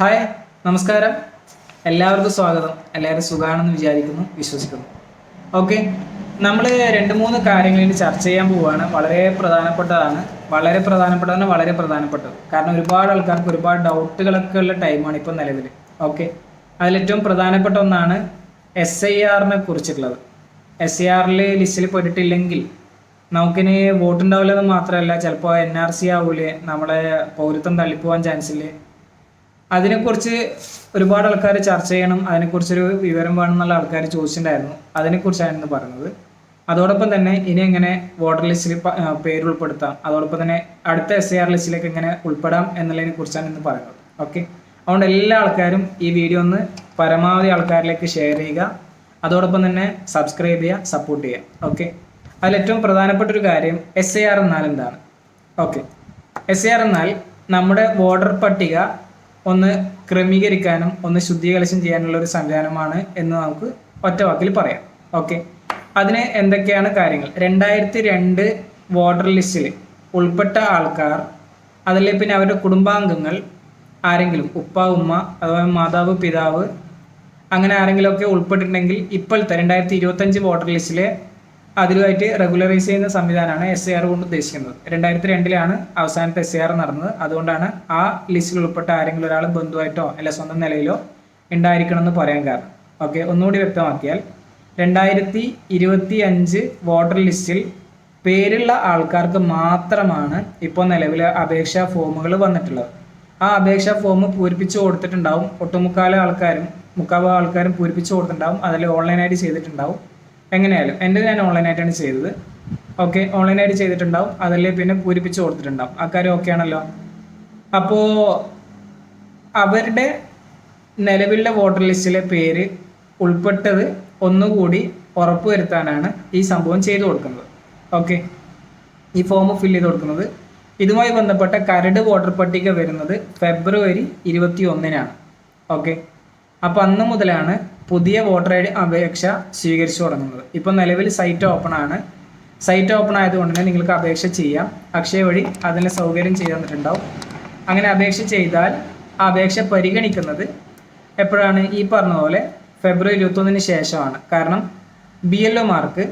Hi നമസ്കാരം. എല്ലാവർക്കും സ്വാഗതം. എല്ലാവരും സുഖമാണെന്ന് വിചാരിക്കുന്നു വിശ്വസിക്കുന്നു. ഓക്കെ നമ്മൾ രണ്ട് മൂന്ന് കാര്യങ്ങളിൽ ചർച്ച ചെയ്യാൻ പോവുകയാണ് വളരെ പ്രധാനപ്പെട്ടതാണ്. വളരെ പ്രധാനപ്പെട്ടതാണ് വളരെ പ്രധാനപ്പെട്ടത്. കാരണം ഒരുപാട് ആൾക്കാർക്ക് ഒരുപാട് ഡൗട്ടുകളൊക്കെ ഉള്ള ടൈമാണ് ഇപ്പോൾ നിലവിൽ ഓക്കെ അതിലേറ്റവും പ്രധാനപ്പെട്ട ഒന്നാണ് എസ് ഐ ആറിനെ കുറിച്ചിട്ടുള്ളത്. എസ് ഐ ആറിൽ ലിസ്റ്റിൽ പോയിട്ടില്ലെങ്കിൽ നമുക്കിനി വോട്ടുണ്ടാവില്ലെന്ന് മാത്രമല്ല ചിലപ്പോൾ എൻ ആർ സി ആവൂലേ നമ്മളെ പൗരത്വം തള്ളിപ്പോവാൻ ചാൻസ് ഇല്ലേ അതിനെക്കുറിച്ച് ഒരുപാട് ആൾക്കാർ ചർച്ച ചെയ്യണം അതിനെക്കുറിച്ചൊരു വിവരം വേണം എന്നുള്ള ആൾക്കാർ ചോദിച്ചിട്ടുണ്ടായിരുന്നു അതിനെക്കുറിച്ചായിരുന്നു പറഞ്ഞത്. അതോടൊപ്പം തന്നെ ഇനി എങ്ങനെ വോട്ടർ ലിസ്റ്റിൽ പേര് ഉൾപ്പെടുത്താം അതോടൊപ്പം തന്നെ അടുത്ത എസ് ആർ ലിസ്റ്റിലേക്ക് എങ്ങനെ ഉൾപ്പെടാം എന്നുള്ളതിനെ കുറിച്ചാണ് ഇന്ന് പറയുന്നത്. ഓക്കെ? അതുകൊണ്ട് എല്ലാ ആൾക്കാരും ഈ വീഡിയോ ഒന്ന് പരമാവധി ആൾക്കാരിലേക്ക് ഷെയർ ചെയ്യുക അതോടൊപ്പം തന്നെ സബ്സ്ക്രൈബ് ചെയ്യുക സപ്പോർട്ട് ചെയ്യുക. ഓക്കെ? അതിൽ ഏറ്റവും പ്രധാനപ്പെട്ട ഒരു കാര്യം എസ് ഐ ആർ എന്നാൽ എന്താണ്? ഓക്കെ? എസ് ഐ ആർ എന്നാൽ നമ്മുടെ വോട്ടർ പട്ടിക ഒന്ന് ക്രമീകരിക്കാനും ഒന്ന് ശുദ്ധീകരണം ചെയ്യാനുള്ള ഒരു സംവിധാനമാണ് എന്ന് നമുക്ക് ഒറ്റ വാക്കിൽ പറയാം. ഓക്കെ. അതിന് എന്തൊക്കെയാണ് കാര്യങ്ങൾ? രണ്ടായിരത്തി രണ്ട് വോട്ടർ ലിസ്റ്റിൽ ഉൾപ്പെട്ട ആൾക്കാർ അതിൽ പിന്നെ അവരുടെ കുടുംബാംഗങ്ങൾ ആരെങ്കിലും ഉപ്പ ഉമ്മ അഥവാ മാതാവ് പിതാവ് അങ്ങനെ ആരെങ്കിലുമൊക്കെ ഉൾപ്പെട്ടിട്ടുണ്ടെങ്കിൽ ഇപ്പോഴത്തെ രണ്ടായിരത്തി ഇരുപത്തഞ്ച് വോട്ടർ ലിസ്റ്റിലെ അതിലുമായിട്ട് റെഗുലറൈസ് ചെയ്യുന്ന സംവിധാനമാണ് എസ് എ ആർ കൊണ്ട് ഉദ്ദേശിക്കുന്നത്. രണ്ടായിരത്തി രണ്ടിലാണ് അവസാനത്തെ എസ് എ ആർ നടന്നത്. അതുകൊണ്ടാണ് ആ ലിസ്റ്റിൽ ഉൾപ്പെട്ട ആരെങ്കിലും ഒരാൾ ബന്ധുവായിട്ടോ അല്ല സ്വന്തം നിലയിലോ ഉണ്ടായിരിക്കണം എന്ന് പറയാൻ കാരണം. ഓക്കെ ഒന്നുകൂടി വ്യക്തമാക്കിയാൽ രണ്ടായിരത്തി ഇരുപത്തി അഞ്ച് വോട്ടർ ലിസ്റ്റിൽ പേരുള്ള ആൾക്കാർക്ക് മാത്രമാണ് ഇപ്പോൾ നിലവിലെ അപേക്ഷാ ഫോമുകൾ വന്നിട്ടുള്ളത്. ആ അപേക്ഷാ ഫോം പൂരിപ്പിച്ച് കൊടുത്തിട്ടുണ്ടാവും. ഒട്ടുമുക്കാല ആൾക്കാരും മുക്കാൽ ആൾക്കാരും പൂരിപ്പിച്ച് കൊടുത്തിട്ടുണ്ടാവും. അതിൽ ഓൺലൈനായിട്ട് ചെയ്തിട്ടുണ്ടാവും. എങ്ങനെയായാലും എന്റെ ഞാൻ ഓൺലൈനായിട്ടാണ് ചെയ്തത്. ഓക്കെ ഓൺലൈനായിട്ട് ചെയ്തിട്ടുണ്ടാവും. അതല്ലേ പിന്നെ പൂരിപ്പിച്ച് കൊടുത്തിട്ടുണ്ടാവും. കാര്യം ഓക്കെ ആണല്ലോ. അപ്പോൾ അവരുടെ നിലവിലെ വോട്ടർ ലിസ്റ്റിലെ പേര് ഉൾപ്പെട്ടത് ഒന്നുകൂടി ഉറപ്പുവരുത്താനാണ് ഈ സംഭവം ചെയ്തു കൊടുക്കുന്നത്. ഓക്കെ ഈ ഫോം ഫില്ല് ചെയ്ത് കൊടുക്കുന്നത്. ഇതുമായി ബന്ധപ്പെട്ട കരട് വോട്ടർ പട്ടിക വരുന്നത് ഫെബ്രുവരി ഇരുപത്തി ഒന്നിനാണ് ഓക്കെ അപ്പോൾ അന്ന് മുതലാണ് പുതിയ വോട്ടർ ഐ ഡി അപേക്ഷ സ്വീകരിച്ചു തുടങ്ങുന്നത്. ഇപ്പോൾ നിലവിൽ സൈറ്റ് ഓപ്പൺ ആണ്. സൈറ്റ് ഓപ്പൺ ആയതുകൊണ്ട് തന്നെ നിങ്ങൾക്ക് അപേക്ഷ ചെയ്യാം. അക്ഷയ വഴി അതിന് സൗകര്യം ചെയ്തു തന്നിട്ടുണ്ടാവും. അങ്ങനെ അപേക്ഷ ചെയ്താൽ ആ അപേക്ഷ പരിഗണിക്കുന്നത് എപ്പോഴാണ്? ഈ പറഞ്ഞതുപോലെ പോലെ ഫെബ്രുവരി ഇരുപത്തൊന്നിന് ശേഷമാണ്. കാരണം ബി എൽ ഒമാർക്ക്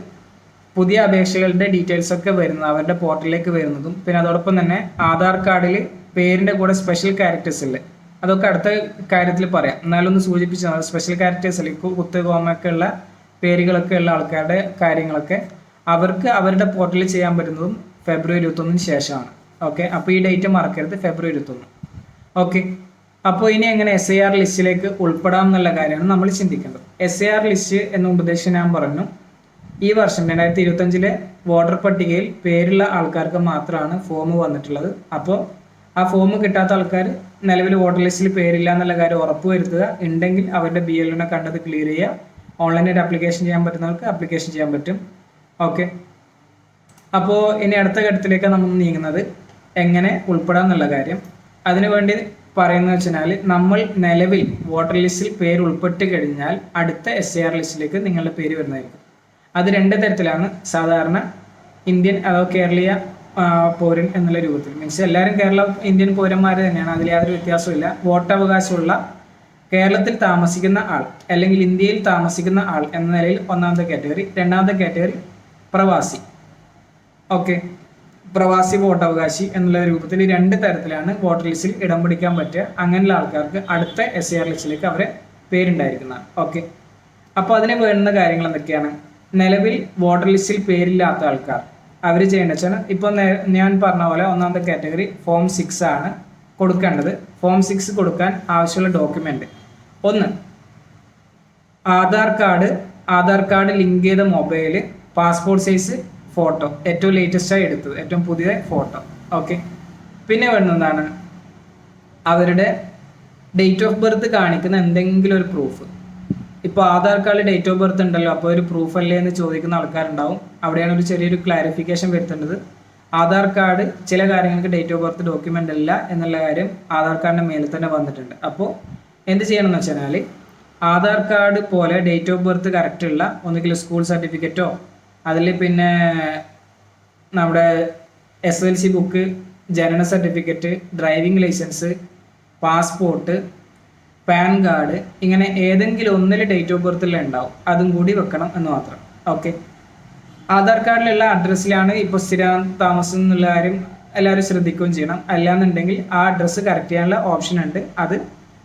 പുതിയ അപേക്ഷകളുടെ ഡീറ്റെയിൽസ് ഒക്കെ വരുന്നത് അവരുടെ പോർട്ടലിലേക്ക് വരുന്നതും പിന്നെ അതോടൊപ്പം തന്നെ ആധാർ കാർഡിൽ പേരിന്റെ കൂടെ സ്പെഷ്യൽ ക്യാരക്ടേഴ്സ് ഇല്ലേ? അതൊക്കെ അടുത്ത കാര്യത്തിൽ പറയാം. എന്നാലൊന്ന് സൂചിപ്പിച്ചു സ്പെഷ്യൽ ക്യാരക്ടേഴ്സ് അല്ലെങ്കിൽ കുത്ത് കോമൊക്കെ ഉള്ള പേരുകളൊക്കെ ഉള്ള ആൾക്കാരുടെ കാര്യങ്ങളൊക്കെ അവർക്ക് അവരുടെ പോർട്ടലിൽ ചെയ്യാൻ പറ്റുന്നതും ഫെബ്രുവരി ഇരുപത്തൊന്നിന് ശേഷമാണ്. ഓക്കെ അപ്പോൾ ഈ ഡേറ്റ് മറക്കരുത്. ഫെബ്രുവരി ഇരുപത്തൊന്ന്. ഓക്കെ അപ്പോൾ ഇനി എങ്ങനെ എസ് ഐ ആർ ലിസ്റ്റിലേക്ക് ഉൾപ്പെടാം എന്നുള്ള കാര്യമാണ് നമ്മൾ ചിന്തിക്കേണ്ടത്. എസ് ഐ ആർ ലിസ്റ്റ് എന്ന ഉപദേശം ഞാൻ പറഞ്ഞു. ഈ വർഷം രണ്ടായിരത്തി ഇരുപത്തഞ്ചിലെ വോട്ടർ പട്ടികയിൽ പേരുള്ള ആൾക്കാർക്ക് മാത്രമാണ് ഫോം വന്നിട്ടുള്ളത്. അപ്പോൾ ആ ഫോം കിട്ടാത്ത ആൾക്കാർ നിലവിൽ വോട്ടർ ലിസ്റ്റിൽ പേരില്ല എന്നുള്ള കാര്യം ഉറപ്പ് വരുത്തുക. ഉണ്ടെങ്കിൽ അവരുടെ ബി എല്ലിനെ കണ്ടത് ക്ലിയർ ചെയ്യുക. ഓൺലൈനായിട്ട് അപ്ലിക്കേഷൻ ചെയ്യാൻ പറ്റുന്നവർക്ക് അപ്ലിക്കേഷൻ ചെയ്യാൻ പറ്റും. ഓക്കെ അപ്പോൾ ഇനി അടുത്ത ഘട്ടത്തിലേക്ക് നമ്മൾ നീങ്ങുന്നത് എങ്ങനെ ഉൾപ്പെടാം എന്നുള്ള കാര്യം. അതിനുവേണ്ടി പറയുന്നത് വെച്ചാൽ നമ്മൾ നിലവിൽ വോട്ടർ ലിസ്റ്റിൽ പേര് ഉൾപ്പെട്ട് കഴിഞ്ഞാൽ അടുത്ത എസ് ആർ ലിസ്റ്റിലേക്ക് നിങ്ങളുടെ പേര് വരുന്നതായിരിക്കും. അത് രണ്ട് തരത്തിലാണ്. സാധാരണ ഇന്ത്യൻ അതോ കേരളീയ പൗരൻ എന്നുള്ള രൂപത്തിൽ. മീൻസ് എല്ലാവരും കേരള ഇന്ത്യൻ പൗരന്മാർ തന്നെയാണ്. അതിൽ യാതൊരു വ്യത്യാസമില്ല വോട്ടവകാശമുള്ള കേരളത്തിൽ താമസിക്കുന്ന ആൾ അല്ലെങ്കിൽ ഇന്ത്യയിൽ താമസിക്കുന്ന ആൾ എന്ന നിലയിൽ ഒന്നാമത്തെ കാറ്റഗറി. രണ്ടാമത്തെ കാറ്റഗറി പ്രവാസി. ഓക്കെ പ്രവാസി വോട്ടവകാശി എന്നുള്ള രൂപത്തിൽ രണ്ട് തരത്തിലാണ് വോട്ടർ ലിസ്റ്റിൽ ഇടം പിടിക്കാൻ പറ്റുക. അങ്ങനെയുള്ള ആൾക്കാർക്ക് അടുത്ത എസ് ആർ ലിസ്റ്റിലേക്ക് അവരെ പേരുണ്ടായിരിക്കുന്നതാണ്. ഓക്കെ അപ്പോൾ അതിന് വേണ്ടുന്ന കാര്യങ്ങൾ എന്തൊക്കെയാണ്? നിലവിൽ വോട്ടർ ലിസ്റ്റിൽ പേരില്ലാത്ത ആൾക്കാർ. അവർ ചെയ്യേണ്ടത് വെച്ചാൽ ഇപ്പോൾ ഞാൻ പറഞ്ഞ പോലെ ഒന്നാമത്തെ കാറ്റഗറി ഫോം സിക്സ് ആണ് കൊടുക്കേണ്ടത്. ഫോം സിക്സ് കൊടുക്കാൻ ആവശ്യമുള്ള ഡോക്യുമെന്റ് ഒന്ന് Aadhaar card Aadhaar card link ചെയ്ത മൊബൈൽ പാസ്പോർട്ട് സൈസ് ഫോട്ടോ ഏറ്റവും ലേറ്റസ്റ്റായി എടുത്തത് ഏറ്റവും പുതിയ ഫോട്ടോ ഓക്കെ പിന്നെ വേണ്ടുന്നതാണ് അവരുടെ ഡേറ്റ് ഓഫ് ബർത്ത് കാണിക്കുന്ന എന്തെങ്കിലും ഒരു പ്രൂഫ് ഇപ്പോൾ ആധാർ കാർഡിൽ ഡേറ്റ് ഓഫ് ബർത്ത് ഉണ്ടല്ലോ അപ്പോൾ ഒരു പ്രൂഫ് അല്ലേ എന്ന് ചോദിക്കുന്ന ആൾക്കാരുണ്ടാവും. അവിടെയാണ് ഒരു ചെറിയൊരു ക്ലാരിഫിക്കേഷൻ വരുത്തേണ്ടത്. ആധാർ കാർഡ് ചില കാര്യങ്ങൾക്ക് ഡേറ്റ് ഓഫ് ബർത്ത് ഡോക്യുമെന്റ് അല്ല എന്നുള്ള കാര്യം ആധാർ കാർഡിന്റെ മേലെ തന്നെ വന്നിട്ടുണ്ട്. അപ്പോൾ എന്ത് ചെയ്യണം എന്ന് വെച്ചാൽ ആധാർ കാർഡ് പോലെ ഡേറ്റ് ഓഫ് ബർത്ത് കറക്റ്റ് ഉള്ള ഒന്നുകിൽ സ്കൂൾ സർട്ടിഫിക്കറ്റോ അതിൽ പിന്നെ നമ്മുടെ എസ് എൽ സി ബുക്ക് ജനന certificate driving licence passport PAN card ഇങ്ങനെ ഏതെങ്കിലും ഒന്നിൽ ഡേറ്റ് ഓഫ് ബർത്തിൽ ഉണ്ടാവും. അതും കൂടി വെക്കണം എന്ന് മാത്രം. ഓക്കെ ആധാർ കാർഡിലുള്ള അഡ്രസ്സിലാണ് ഇപ്പോൾ സ്ഥിരം താമസം എന്നുള്ള കാര്യം എല്ലാവരും ശ്രദ്ധിക്കുകയും ചെയ്യണം. അല്ലാന്നുണ്ടെങ്കിൽ ആ അഡ്രസ്സ് കറക്റ്റ് ചെയ്യാനുള്ള ഓപ്ഷൻ ഉണ്ട്. അത്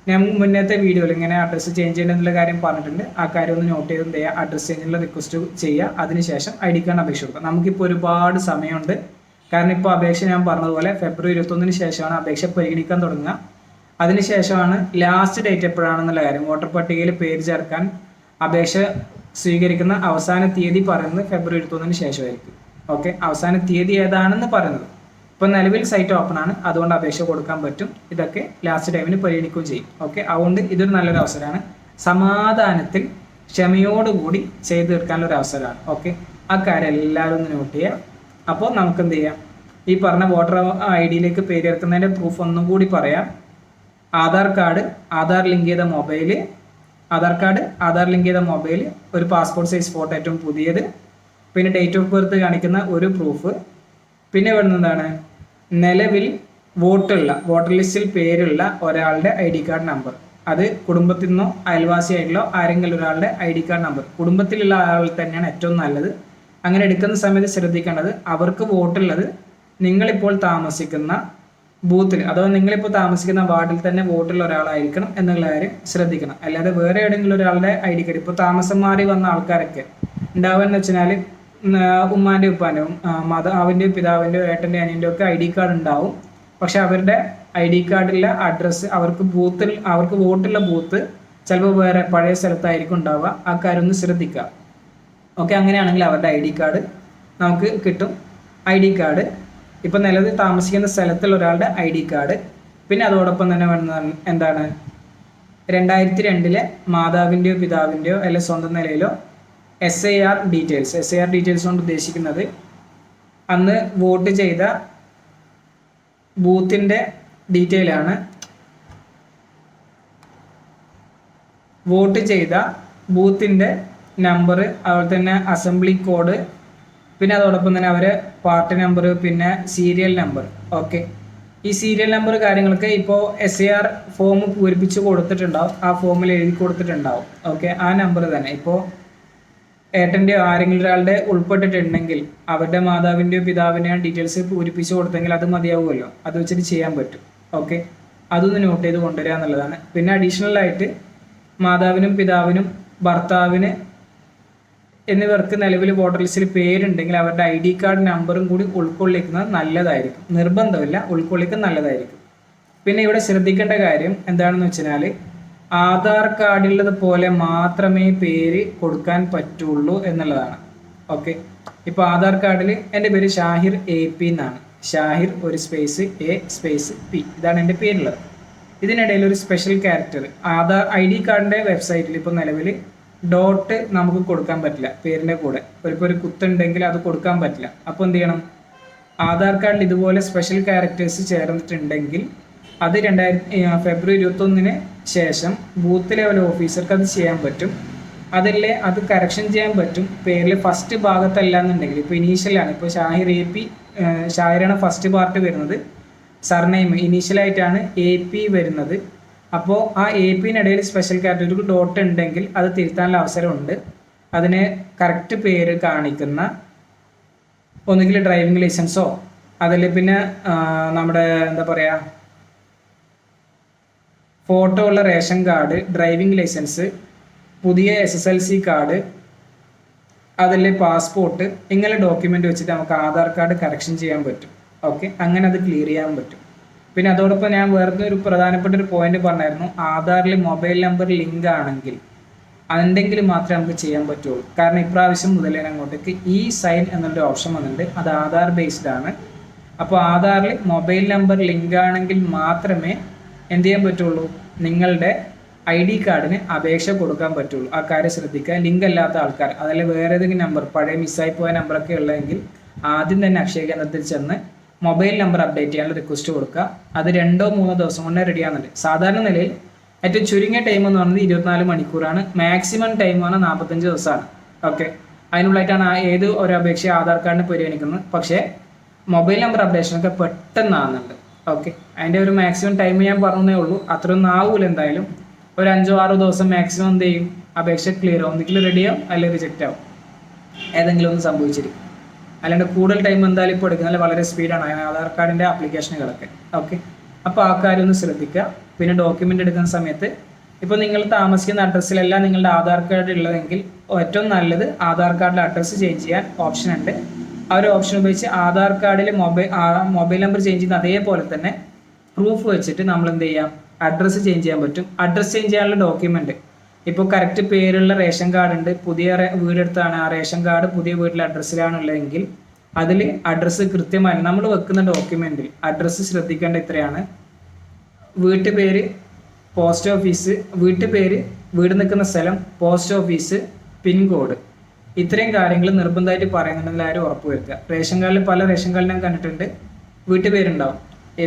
ഞാൻ മുന്നത്തെ വീഡിയോയിൽ ഇങ്ങനെ അഡ്രസ്സ് ചേഞ്ച് ചെയ്യണമെന്നുള്ള കാര്യം പറഞ്ഞിട്ടുണ്ട്. ആ കാര്യം ഒന്ന് നോട്ട് ചെയ്ത് ചെയ്യുക അഡ്രസ്സ് ചേഞ്ചിനുള്ള റിക്വസ്റ്റ് ചെയ്യുക. അതിനുശേഷം ഐ ഡി കാർഡ് അപേക്ഷ കൊടുക്കുക. നമുക്കിപ്പോൾ ഒരുപാട് സമയമുണ്ട്. കാരണം ഇപ്പോൾ അപേക്ഷ ഞാൻ പറഞ്ഞതുപോലെ ഫെബ്രുവരി ഇരുപത്തൊന്നിന് ശേഷമാണ് അപേക്ഷ പരിഗണിക്കാൻ തുടങ്ങുക. അതിനുശേഷമാണ് ലാസ്റ്റ് ഡേറ്റ് എപ്പോഴാണെന്നുള്ള കാര്യം. വോട്ടർ പട്ടികയിൽ പേര് ചേർക്കാൻ അപേക്ഷ സ്വീകരിക്കുന്ന അവസാന തീയതി പറയുന്നത് ഫെബ്രുവരി ഇരുപത്തൊന്നിന് ശേഷമായിരിക്കും. ഓക്കെ അവസാന തീയതി ഏതാണെന്ന് പറയുന്നത്. ഇപ്പം നിലവിൽ സൈറ്റ് ഓപ്പൺ ആണ്. അതുകൊണ്ട് അപേക്ഷ കൊടുക്കാൻ പറ്റും. ഇതൊക്കെ ലാസ്റ്റ് ടൈമിന് പരിഗണിക്കുകയും ചെയ്യും. ഓക്കെ അതുകൊണ്ട് ഇതൊരു നല്ലൊരു അവസരമാണ്. സമാധാനത്തിൽ ക്ഷമയോടുകൂടി ചെയ്തു തീർക്കാനുള്ള ഒരു അവസരമാണ്. ഓക്കെ ആ കാര്യം എല്ലാവരും ഒന്ന് നോട്ട് ചെയ്യുക. അപ്പോൾ നമുക്ക് എന്ത് ചെയ്യാം? ഈ പറഞ്ഞ വോട്ടർ ഐ ഡിയിലേക്ക് പേര് ചേർക്കുന്നതിന്റെ പ്രൂഫ് ഒന്നും കൂടി പറയാം. ആധാർ കാർഡ് ആധാർ ലിങ്ക് ചെയ്ത mobile Aadhaar card Aadhaar link ചെയ്ത മൊബൈൽ ഒരു പാസ്പോർട്ട് സൈസ് ഫോട്ടോ ഏറ്റവും പുതിയത് പിന്നെ ഡേറ്റ് ഓഫ് ബർത്ത് കാണിക്കുന്ന ഒരു പ്രൂഫ് പിന്നെ വരുന്നതാണ് നിലവിൽ വോട്ടുള്ള വോട്ടർ ലിസ്റ്റിൽ പേരുള്ള ഒരാളുടെ ഐ ഡി കാർഡ് നമ്പർ അത് കുടുംബത്തിൽ നിന്നോ അയൽവാസിയായിട്ടുള്ള ആരെങ്കിലും ഒരാളുടെ ഐ ഡി കാർഡ് നമ്പർ കുടുംബത്തിലുള്ള ആൾ തന്നെയാണ് ഏറ്റവും നല്ലത്. അങ്ങനെ എടുക്കുന്ന സമയത്ത് ശ്രദ്ധിക്കേണ്ടത് അവർക്ക് വോട്ടുള്ളത് നിങ്ങളിപ്പോൾ താമസിക്കുന്ന ബൂത്തിൽ അഥവാ നിങ്ങളിപ്പോൾ താമസിക്കുന്ന വാർഡിൽ തന്നെ വോട്ടുള്ള ഒരാളായിരിക്കണം എന്നുള്ള കാര്യം ശ്രദ്ധിക്കണം. അല്ലാതെ വേറെ ഏതെങ്കിലും ഒരാളുടെ ഐ ഡി കാർഡ് ഇപ്പോൾ താമസം മാറി വന്ന ആൾക്കാരൊക്കെ ഉണ്ടാവുക വെച്ചാൽ ഉമ്മാന്റെ ഉപ്പാന്റെയും മാതാവിന്റെയും പിതാവിന്റെയും ഏട്ടന്റെ അനിയന്റെയോ ഒക്കെ ഐ ഡി കാർഡ് ഉണ്ടാവും. പക്ഷെ അവരുടെ ഐ ഡി കാർഡിലെ അഡ്രസ്സ് അവർക്ക് ബൂത്തിൽ അവർക്ക് വോട്ടുള്ള ബൂത്ത് ചിലപ്പോൾ വേറെ പഴയ സ്ഥലത്തായിരിക്കും ഉണ്ടാവുക. ആ കാര്യം ഒന്ന് ശ്രദ്ധിക്കുക. ഓക്കെ അങ്ങനെയാണെങ്കിൽ അവരുടെ ഐ ഡി കാർഡ് നമുക്ക് കിട്ടും. ഐ ഡി കാർഡ് ഇപ്പം നിലവിൽ താമസിക്കുന്ന സ്ഥലത്തുള്ള ഒരാളുടെ ഐ ഡി കാർഡ്. പിന്നെ അതോടൊപ്പം തന്നെ വേണം എന്താണ്? രണ്ടായിരത്തി രണ്ടിലെ മാതാവിന്റെയോ പിതാവിന്റെയോ അല്ലെങ്കിൽ സ്വന്തം നിലയിലോ S I R details S I R details കൊണ്ട് ഉദ്ദേശിക്കുന്നത് അന്ന് വോട്ട് ചെയ്ത ബൂത്തിന്റെ ഡീറ്റെയിൽ ആണ്. വോട്ട് ചെയ്ത ബൂത്തിന്റെ നമ്പർ അതുപോലെ തന്നെ അസംബ്ലി കോഡ് പിന്നെ അതോടൊപ്പം തന്നെ അവരെ പാർട്ടി നമ്പർ പിന്നെ സീരിയൽ നമ്പർ ഓക്കെ ഈ സീരിയൽ നമ്പർ കാര്യങ്ങൾക്ക് ഇപ്പോൾ എസ് എ ആർ ഫോം പൂരിപ്പിച്ച് കൊടുത്തിട്ടുണ്ടാവും. ആ ഫോമിൽ എഴുതി കൊടുത്തിട്ടുണ്ടാവും ഓക്കെ ആ നമ്പർ തന്നെ. ഇപ്പോൾ ഏട്ടന്റെയോ ആരെങ്കിലും ഒരാളുടെ ഉൾപ്പെട്ടിട്ടുണ്ടെങ്കിൽ അവരുടെ മാതാവിന്റെയോ പിതാവിന്റെയോ ഡീറ്റെയിൽസ് പൂരിപ്പിച്ച് കൊടുത്തെങ്കിൽ അത് മതിയാവുമല്ലോ. അത് വെച്ചിട്ട് ചെയ്യാൻ പറ്റും ഓക്കെ അതൊന്ന് നോട്ട് ചെയ്ത് കൊണ്ടുവരിക എന്നുള്ളതാണ് പിന്നെ അഡീഷണൽ ആയിട്ട് മാതാവിനും പിതാവിനും ഭർത്താവിന് എന്നിവർക്ക് നിലവിൽ വോട്ടർ ലിസ്റ്റിൽ പേരുണ്ടെങ്കിൽ അവരുടെ ഐ ഡി കാർഡ് നമ്പറും കൂടി ഉൾക്കൊള്ളിക്കുന്നത് നല്ലതായിരിക്കും. നിർബന്ധമില്ല ഉൾക്കൊള്ളിക്കുന്നത് നല്ലതായിരിക്കും. പിന്നെ ഇവിടെ ശ്രദ്ധിക്കേണ്ട കാര്യം എന്താണെന്ന് വെച്ചാൽ ആധാർ കാർഡിലുള്ളത് പോലെ മാത്രമേ പേര് കൊടുക്കാൻ പറ്റുള്ളൂ എന്നുള്ളതാണ്. ഓക്കെ? ഇപ്പോൾ ആധാർ കാർഡിൽ എന്റെ പേര് ഷാഹിർ എ പി എന്നാണ്. ഷാഹിർ ഒരു സ്പേസ് എ സ്പേസ് പി. ഇതാണ് എന്റെ പേരുള്ളത്. ഇതിനിടയിൽ ഒരു special character Aadhaar I D കാർഡിന്റെ വെബ്സൈറ്റിൽ ഇപ്പോൾ നിലവിൽ ഡോട്ട് നമുക്ക് കൊടുക്കാൻ പറ്റില്ല. പേരിന്റെ കൂടെ. ഇപ്പോൾ ഒരു കുത്തുണ്ടെങ്കിൽ അത് കൊടുക്കാൻ പറ്റില്ല. അപ്പോൾ എന്ത് ചെയ്യണം? ആധാർ കാർഡിൽ ഇതുപോലെ സ്പെഷ്യൽ ക്യാരക്ടേഴ്സ് ചേർന്നിട്ടുണ്ടെങ്കിൽ അത് രണ്ടായിരത്തി ഫെബ്രുവരി ഇരുപത്തൊന്നിന് ശേഷം ബൂത്ത് ലെവൽ ഓഫീസർക്ക് അത് ചെയ്യാൻ പറ്റും. അതല്ലേ അത് കറക്ഷൻ ചെയ്യാൻ പറ്റും. പേരിൽ ഫസ്റ്റ് ഭാഗത്തല്ല എന്നുണ്ടെങ്കിൽ ഇപ്പോൾ ഇനീഷ്യലാണ് ഇപ്പോൾ ഷാഹിർ എ പി ഷാഹിറാണ് ഫസ്റ്റ് പാർട്ട് വരുന്നത്. സർനെയിം ഇനീഷ്യലായിട്ടാണ് എ പി വരുന്നത്. അപ്പോൾ ആ എ പിന്നിടയിൽ സ്പെഷ്യൽ കാറ്റഗറി ഡോട്ട് ഉണ്ടെങ്കിൽ അത് തിരുത്താനുള്ള അവസരമുണ്ട്. അതിന് കറക്റ്റ് പേര് കാണിക്കുന്ന ഒന്നുകിൽ ഡ്രൈവിംഗ് ലൈസൻസോ അതിൽ പിന്നെ നമ്മുടെ എന്താ പറയുക ഫോട്ടോ ഉള്ള റേഷൻ കാർഡ് ഡ്രൈവിംഗ് ലൈസൻസ് പുതിയ S S L C card അതിൽ പാസ്പോർട്ട് ഇങ്ങനെ ഡോക്യുമെന്റ് വെച്ചിട്ട് നമുക്ക് ആധാർ കാർഡ് കറക്ഷൻ ചെയ്യാൻ പറ്റും. ഓക്കെ അങ്ങനെ അത് ക്ലിയർ ചെയ്യാൻ പറ്റും. പിന്നെ അതോടൊപ്പം ഞാൻ വേറെ ഒരു പ്രധാനപ്പെട്ട ഒരു പോയിന്റ് പറഞ്ഞായിരുന്നു. ആധാറിൽ മൊബൈൽ നമ്പർ ലിങ്ക് ആണെങ്കിൽ അതുണ്ടെങ്കിൽ മാത്രമേ നമുക്ക് ചെയ്യാൻ പറ്റുള്ളൂ. കാരണം ഇപ്രാവശ്യം മുതലേ അങ്ങോട്ടേക്ക് ഈ സൈൻ എന്നൊരു ഓപ്ഷൻ വന്നിട്ടുണ്ട്. അത് ആധാർ ബേസ്ഡ് ആണ്. അപ്പോൾ ആധാറിൽ മൊബൈൽ നമ്പർ ലിങ്ക് ആണെങ്കിൽ മാത്രമേ എന്ത് ചെയ്യാൻ പറ്റുള്ളൂ? നിങ്ങളുടെ ഐ ഡി കാർഡിന് അപേക്ഷ കൊടുക്കാൻ പറ്റുള്ളൂ. ആ കാര്യം ശ്രദ്ധിക്കുക. ലിങ്ക് അല്ലാത്ത ആൾക്കാർ അതല്ല വേറെ ഏതെങ്കിലും നമ്പർ പഴയ മിസ്സായി പോയ നമ്പറൊക്കെ ഉള്ളതെങ്കിൽ ആദ്യം തന്നെ അക്ഷയ കേന്ദ്രത്തിൽ ചെന്ന് മൊബൈൽ നമ്പർ അപ്ഡേറ്റ് ചെയ്യാനുള്ള റിക്വസ്റ്റ് കൊടുക്കുക. അത് രണ്ടോ മൂന്നോ ദിവസം കൊണ്ട് റെഡി ആകുന്നുണ്ട് സാധാരണ നിലയിൽ ഏറ്റവും ചുരുങ്ങിയ ടൈം എന്ന് പറയുന്നത് ഇരുപത്തിനാല് മണിക്കൂറാണ്. മാക്സിമം ടൈം എന്ന് പറഞ്ഞാൽ നാൽപ്പത്തഞ്ച് ദിവസമാണ്. ഓക്കെ അതിനുള്ളായിട്ടാണ് ഏത് ഒരു അപേക്ഷ ആധാർ കാർഡിന് പരിഗണിക്കുന്നത്. പക്ഷേ മൊബൈൽ നമ്പർ അപ്ഡേഷനൊക്കെ പെട്ടെന്ന് ആകുന്നുണ്ട് ഓക്കെ അതിന്റെ ഒരു മാക്സിമം ടൈം ഞാൻ പറഞ്ഞതേ ഉള്ളൂ. അത്രയൊന്നും ആവൂല എന്തായാലും. ഒരു അഞ്ചോ ആറോ ദിവസം മാക്സിമം എന്ത് ചെയ്യും? അപേക്ഷ ക്ലിയർ ആവും. ഒന്നുകിൽ റെഡിയാവും അല്ലെങ്കിൽ റിജക്റ്റ് ആവും. ഏതെങ്കിലും ഒന്ന് സംഭവിച്ചിരിക്കും. അല്ലാണ്ട് കൂടുതൽ ടൈം എന്തായാലും ഇപ്പോൾ എടുക്കുന്നത് വളരെ സ്പീഡാണ് ആധാർ കാർഡിന്റെ ആപ്ലിക്കേഷനുകളൊക്കെ ഓക്കെ അപ്പോൾ ആ കാര്യം ഒന്ന് ശ്രദ്ധിക്കുക. പിന്നെ ഡോക്യുമെന്റ് എടുക്കുന്ന സമയത്ത് ഇപ്പോൾ നിങ്ങൾ താമസിക്കുന്ന അഡ്രസ്സിലല്ല നിങ്ങളുടെ ആധാർ കാർഡ് ഉള്ളതെങ്കിൽ ഏറ്റവും നല്ലത് ആധാർ കാർഡിലെ അഡ്രസ്സ് ചേഞ്ച് ചെയ്യാൻ ഓപ്ഷൻ ഉണ്ട്. ആ ഒരു ഓപ്ഷൻ ഉപയോഗിച്ച് ആധാർ കാർഡിൽ മൊബൈൽ മൊബൈൽ നമ്പർ ചേഞ്ച് ചെയ്യുന്ന അതേപോലെ തന്നെ പ്രൂഫ് വെച്ചിട്ട് നമ്മൾ എന്ത് ചെയ്യാം? അഡ്രസ്സ് ചേഞ്ച് ചെയ്യാൻ പറ്റും. അഡ്രസ്സ് ചേഞ്ച് ചെയ്യാനുള്ള ഡോക്യുമെന്റ് ഇപ്പോൾ കറക്റ്റ് പേരുള്ള റേഷൻ കാർഡ് ഉണ്ട്. പുതിയ വീടെടുത്താണ്. ആ റേഷൻ കാർഡ് പുതിയ വീട്ടിലെ അഡ്രസ്സിലാണുള്ളതെങ്കിൽ അതിൽ അഡ്രസ്സ് കൃത്യമായി നമ്മൾ വെക്കുന്ന ഡോക്യുമെന്റിൽ അഡ്രസ്സ് ശ്രദ്ധിക്കേണ്ട ഇത്രയാണ്. വീട്ടുപേര് പോസ്റ്റ് ഓഫീസ് വീട്ടുപേര് വീട് നിൽക്കുന്ന സ്ഥലം പോസ്റ്റ് ഓഫീസ് പിൻകോഡ് ഇത്രയും കാര്യങ്ങൾ നിർബന്ധമായിട്ട് പറയുന്നുണ്ടെങ്കിൽ ആരും ഉറപ്പ് വരുത്തുക. റേഷൻ കാർഡിൽ പല റേഷൻ കാർഡിലും ഞാൻ കണ്ടിട്ടുണ്ട്. വീട്ടുപേരുണ്ടാവും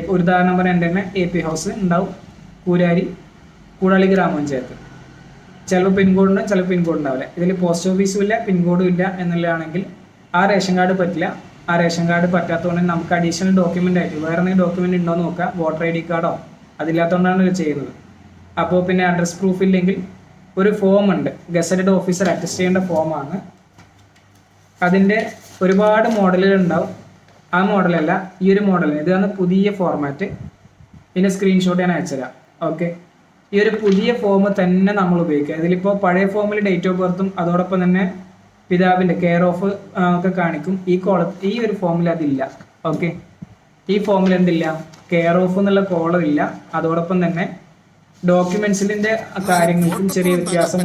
ഉദാഹരണം പറയാൻ തന്നെ എ പി ഹൗസ് ഉണ്ടാവും. കൂരാരി കൂടാളി ഗ്രാമപഞ്ചായത്ത്. ചിലപ്പോൾ പിൻകോഡ് ചില ചിലപ്പോൾ പിൻകോഡ് ഉണ്ടാവില്ല. ഇതിൽ പോസ്റ്റ് ഓഫീസും ഇല്ല പിൻകോഡും ഇല്ല എന്നുള്ളതാണെങ്കിൽ ആ റേഷൻ കാർഡ് പറ്റില്ല. ആ റേഷൻ കാർഡ് പറ്റാത്തതുകൊണ്ട് നമുക്ക് അഡീഷണൽ ഡോക്യുമെന്റ് ആയിട്ട് വേറെ എന്തെങ്കിലും ഡോക്യുമെന്റ് ഉണ്ടോ എന്ന് നോക്കുക. വോട്ടർ ഐ ഡി കാർഡോ അതില്ലാത്തതുകൊണ്ടാണ് ഇത് ചെയ്യുന്നത്. അപ്പോൾ പിന്നെ അഡ്രസ് പ്രൂഫ് ഇല്ലെങ്കിൽ ഒരു ഫോം ഉണ്ട്. ഗസറ്റഡ് ഓഫീസർ അറ്റസ്റ്റ് ചെയ്യേണ്ട ഫോമാണ് അതിന്റെ ഒരുപാട് മോഡലുകൾ ഉണ്ടാവും. ആ മോഡലല്ല ഈ ഒരു മോഡൽ ഇതാണ് പുതിയ ഫോർമാറ്റ് ഇതിന്റെ സ്ക്രീൻഷോട്ട് ഞാൻ അയച്ചുതരാം. ഓക്കെ ഈ ഒരു പുതിയ ഫോം തന്നെ നമ്മൾ ഉപയോഗിക്കുക. ഇതിലിപ്പോൾ പഴയ ഫോമിൽ ഡേറ്റ് ഓഫ് ബർത്തും അതോടൊപ്പം തന്നെ പിതാവിന്റെ കെയർ ഓഫ് ഒക്കെ കാണിക്കും. ഈ കോള ഈ ഒരു ഫോമിൽ അതില്ല. ഓക്കെ ഈ ഫോമിൽ എന്തില്ല? കെയർ ഓഫ് എന്നുള്ള കോളം ഇല്ല. അതോടൊപ്പം തന്നെ ഡോക്യുമെന്റ്സിന്റെ കാര്യങ്ങൾക്കും ചെറിയ വ്യത്യാസം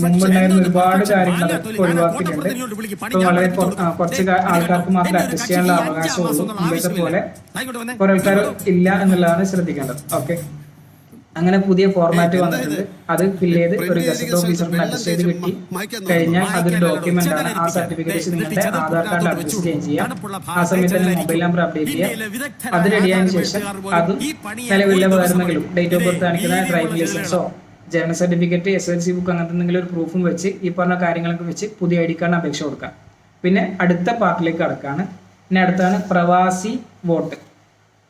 മുമ്പുണ്ടായിരുന്ന ഒരുപാട് കാര്യങ്ങൾ ഒഴിവാക്കിയിട്ടുണ്ട്. ഇപ്പൊ വളരെ കുറ- കുറച്ച് ആൾക്കാർക്ക് മാത്രം അഡ്ജസ്റ്റ് ചെയ്യാനുള്ള അവകാശമുള്ളൂ. മുമ്പത്തെ പോലെ കുറെ ആൾക്കാർ ഇല്ല എന്നുള്ളതാണ് ശ്രദ്ധിക്കേണ്ടത്. ഓക്കെ അങ്ങനെ പുതിയ ഫോർമാറ്റ് വന്നിട്ടുണ്ട്. അത് ഫില്ല് ചെയ്ത് ഒരു ഗസറ്റ് ഓഫീസറിന് അഡ്ജസ്റ്റ് ചെയ്ത് കിട്ടി. കഴിഞ്ഞാൽ അതൊരു ഡോക്യുമെന്റ് ആണ്. ആ സർട്ടിഫിക്കറ്റ് വെച്ച് നിങ്ങളുടെ ആധാർ കാർഡ് അഡ്ജസ്റ്റ് ചേഞ്ച് ചെയ്യാം. ആ സമയത്ത് തന്നെ മൊബൈൽ നമ്പർ അപ്ഡേറ്റ് ചെയ്യാം. അത് റെഡിയായതിനു ശേഷം അത് നിലവിലെ വേറെന്തെങ്കിലും ഡേറ്റ് ഓഫ് ബർത്ത് കാണിക്കുന്ന ഡ്രൈവിംഗ് ലൈസൻസോ ജനന certificate S L C book അങ്ങനത്തെ എന്തെങ്കിലും ഒരു പ്രൂഫും വെച്ച് ഈ പറഞ്ഞ കാര്യങ്ങളൊക്കെ വെച്ച് പുതിയ ഐ ഡി കാർഡിന് അപേക്ഷ കൊടുക്കാം. പിന്നെ അടുത്ത പാർട്ടിലേക്ക് കടക്കാണ്. പിന്നെ അടുത്താണ് പ്രവാസി വോട്ട്.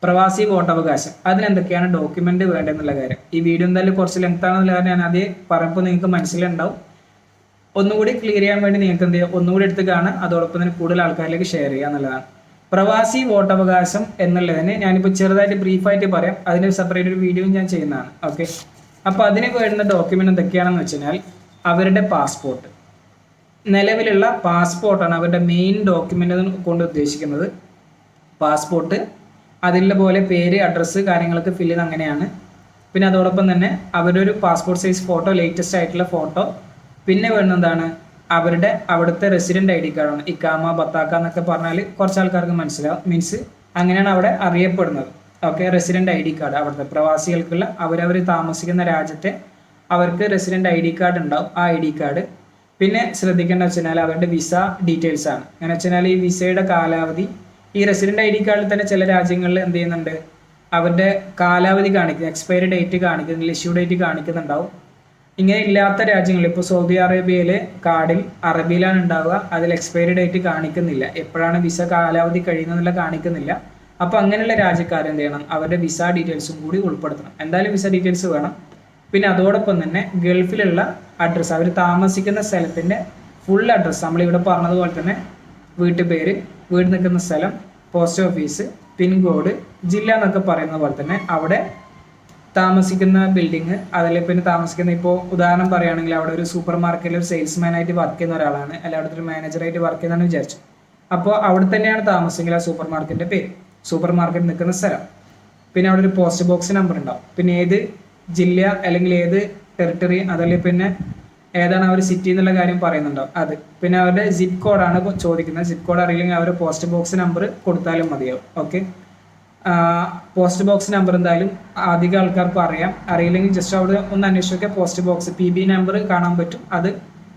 പ്രവാസി വോട്ടവകാശം. അതിനെന്തൊക്കെയാണ് ഡോക്യുമെന്റ് വേണ്ടതെന്നുള്ള കാര്യം. ഈ വീഡിയോ എന്തായാലും കുറച്ച് ലെങ്ത് ആണെന്നുള്ള കാര്യം ഞാൻ അതേ പറയുമ്പോൾ നിങ്ങൾക്ക് മനസ്സിലുണ്ടാവും. ഒന്നുകൂടി ക്ലിയർ ചെയ്യാൻ വേണ്ടി നിങ്ങൾക്ക് എന്ത് ചെയ്യാം? ഒന്നുകൂടി എടുത്ത് കാണാം അതോടൊപ്പം തന്നെ കൂടുതൽ ആൾക്കാരിലേക്ക് ഷെയർ ചെയ്യുക എന്നുള്ളതാണ്. പ്രവാസി വോട്ടവകാശം എന്നുള്ളതിന് ഞാനിപ്പോൾ ചെറുതായിട്ട് ബ്രീഫായിട്ട് പറയാം. അതിന് സെപ്പറേറ്റ് ഒരു വീഡിയോ ഞാൻ ചെയ്യുന്നതാണ്. ഓക്കെ അപ്പോൾ അതിന് വേണ്ട ഡോക്യുമെന്റ് എന്തൊക്കെയാണെന്ന് വെച്ചാൽ അവരുടെ പാസ്പോർട്ട് നിലവിലുള്ള പാസ്പോർട്ടാണ് അവരുടെ മെയിൻ ഡോക്യുമെന്റ് കൊണ്ട് ഉദ്ദേശിക്കുന്നത്. പാസ്പോർട്ട് അതിലെ പോലെ പേര് അഡ്രസ്സ് കാര്യങ്ങളൊക്കെ ഫില്ല് ചെയ്ത് അങ്ങനെയാണ്. പിന്നെ അതോടൊപ്പം തന്നെ അവരുടെ ഒരു പാസ്പോർട്ട് സൈസ് ഫോട്ടോ ലേറ്റസ്റ്റ് ആയിട്ടുള്ള ഫോട്ടോ പിന്നെ വേണ്ടതാണ് അവരുടെ അവിടുത്തെ റെസിഡന്റ് ഐ ഡി കാർഡാണ് ഇക്കാമ ബത്താക്ക എന്നൊക്കെ പറഞ്ഞാൽ കുറച്ച് ആൾക്കാർക്ക് മനസ്സിലാവും. മീൻസ് അങ്ങനെയാണ് അവിടെ അറിയപ്പെടുന്നത്. Okay resident I D card അവിടുത്തെ പ്രവാസികൾക്കുള്ള അവരവർ താമസിക്കുന്ന രാജ്യത്തെ അവർക്ക് റെസിഡന്റ് ഐ ഡി കാർഡ് ഉണ്ടാവും ആ ഐ ഡി കാർഡ് പിന്നെ ശ്രദ്ധിക്കേണ്ടതെന്ന് വെച്ചാൽ അവരുടെ വിസ ഡീറ്റെയിൽസ് ആണ്. എന്ന് വെച്ചാൽ ഈ വിസയുടെ കാലാവധി ഈ റെസിഡന്റ് ഐ ഡി കാർഡിൽ തന്നെ ചില രാജ്യങ്ങളിൽ എന്ത് ചെയ്യുന്നുണ്ട്? അവരുടെ കാലാവധി കാണിക്കുന്ന എക്സ്പയറി ഡേറ്റ് കാണിക്കുന്നില്ല ഇഷ്യൂ ഡേറ്റ് കാണിക്കുന്നുണ്ടാവും. ഇങ്ങനെ ഇല്ലാത്ത രാജ്യങ്ങൾ ഇപ്പോൾ സൗദി അറേബ്യയിലെ കാർഡിൽ അറബിയിലാണ് ഉണ്ടാവുക അതിൽ എക്സ്പയറി ഡേറ്റ് കാണിക്കുന്നില്ല. എപ്പോഴാണ് വിസ കാലാവധി കഴിയുന്നതെന്നുള്ള കാണിക്കുന്നില്ല. അപ്പോൾ അങ്ങനെയുള്ള രാജ്യക്കാർ എന്ത് ചെയ്യണം? അവരുടെ വിസ ഡീറ്റെയിൽസും കൂടി ഉൾപ്പെടുത്തണം. എന്തായാലും വിസ ഡീറ്റെയിൽസ് വേണം. പിന്നെ അതോടൊപ്പം തന്നെ ഗൾഫിലുള്ള അഡ്രസ്സ് അവർ താമസിക്കുന്ന സ്ഥലത്തിന്റെ ഫുൾ അഡ്രസ്സ് നമ്മളിവിടെ പറഞ്ഞതുപോലെ തന്നെ വീട്ടുപേര് വീട് നിൽക്കുന്ന സ്ഥലം പോസ്റ്റ് ഓഫീസ് പിൻകോഡ് ജില്ല എന്നൊക്കെ പറയുന്ന പോലെ തന്നെ അവിടെ താമസിക്കുന്ന ബിൽഡിങ് അതിൽ പിന്നെ താമസിക്കുന്ന ഇപ്പോൾ ഉദാഹരണം പറയുകയാണെങ്കിൽ അവിടെ ഒരു സൂപ്പർ മാർക്കറ്റിൽ ഒരു സെയിൽസ്മാൻ ആയിട്ട് വർക്ക് ചെയ്യുന്ന ഒരാളാണ് അല്ലെങ്കിൽ അവിടുത്തെ ഒരു മാനേജറായിട്ട് വർക്ക് ചെയ്യുന്നതെന്ന് വിചാരിച്ചു അപ്പോൾ അവിടെ തന്നെയാണ് താമസിക്കുന്നത് ആ സൂപ്പർ മാർക്കറ്റിന്റെ പേര് സൂപ്പർ മാർക്കറ്റ് നിൽക്കുന്ന സ്ഥലം. പിന്നെ അവിടെ ഒരു പോസ്റ്റ് ബോക്സ് നമ്പർ ഉണ്ടാവും. പിന്നെ ഏത് ജില്ല അല്ലെങ്കിൽ ഏത് ടെറിട്ടറി അതല്ലെങ്കിൽ പിന്നെ ഏതാണ് അവർ സിറ്റി എന്നുള്ള കാര്യം പറയുന്നുണ്ടോ അത്. പിന്നെ അവരുടെ സിപ്പ് കോഡാണ് ചോദിക്കുന്നത്. സിപ്പ് കോഡ് അറിയില്ലെങ്കിൽ അവർ പോസ്റ്റ് ബോക്സ് നമ്പർ കൊടുത്താലും മതിയാവും. ഓക്കെ പോസ്റ്റ് ബോക്സ് നമ്പർ എന്തായാലും അധികം ആൾക്കാർക്കും അറിയാം. അറിയില്ലെങ്കിൽ ജസ്റ്റ് അവിടെ ഒന്ന് അന്വേഷിക്കുക post box P B number കാണാൻ പറ്റും. അത്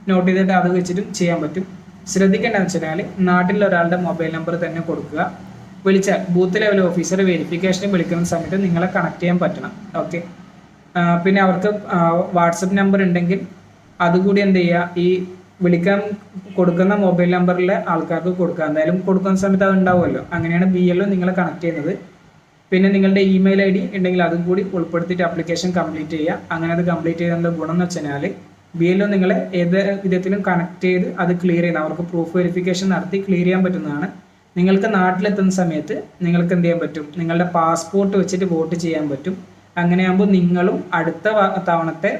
നോട്ട് ചെയ്തിട്ട് അത് വെച്ചിട്ടും ചെയ്യാൻ പറ്റും. ശ്രദ്ധിക്കേണ്ടതെന്ന് വെച്ചാൽ നാട്ടിൽ ഒരാളുടെ മൊബൈൽ നമ്പർ തന്നെ കൊടുക്കുക. വിളിച്ചാൽ ബൂത്ത് ലെവൽ ഓഫീസർ വെരിഫിക്കേഷന് വിളിക്കുന്ന സമയത്ത് നിങ്ങളെ കണക്ട് ചെയ്യാൻ പറ്റണം. ഓക്കെ പിന്നെ അവർക്ക് വാട്സപ്പ് നമ്പർ ഉണ്ടെങ്കിൽ അതുകൂടി എന്ത് ചെയ്യുക ഈ വിളിക്കാൻ കൊടുക്കുന്ന മൊബൈൽ നമ്പറിലെ ആൾക്കാർക്ക് കൊടുക്കുക. എന്തായാലും കൊടുക്കുന്ന സമയത്ത് അത് ഉണ്ടാവുമല്ലോ. അങ്ങനെയാണ് ബി എല്ലോ നിങ്ങളെ കണക്ട് ചെയ്യുന്നത്. പിന്നെ നിങ്ങളുടെ ഇമെയിൽ ഐ ഡി ഉണ്ടെങ്കിൽ അതും കൂടി ഉൾപ്പെടുത്തിയിട്ട് ആപ്ലിക്കേഷൻ കംപ്ലീറ്റ് ചെയ്യുക. അങ്ങനെ അത് കംപ്ലീറ്റ് ചെയ്തതിന്റെ ഗുണം എന്ന് വെച്ചാൽ ബി എൽ നിങ്ങളെ ഏത് വിധത്തിലും കണക്ട് ചെയ്ത് അത് ക്ലിയർ ചെയ്യുന്ന അവർക്ക് പ്രൂഫ് വെരിഫിക്കേഷൻ നടത്തി ക്ലിയർ ചെയ്യാൻ പറ്റുന്നതാണ്. നിങ്ങൾക്ക് നാട്ടിലെത്തുന്ന സമയത്ത് നിങ്ങൾക്ക് എന്ത് ചെയ്യാൻ പറ്റും? നിങ്ങളുടെ പാസ്പോർട്ട് വെച്ചിട്ട് വോട്ട് ചെയ്യാൻ പറ്റും. അങ്ങനെയാകുമ്പോൾ നിങ്ങളും അടുത്ത തവണത്തെ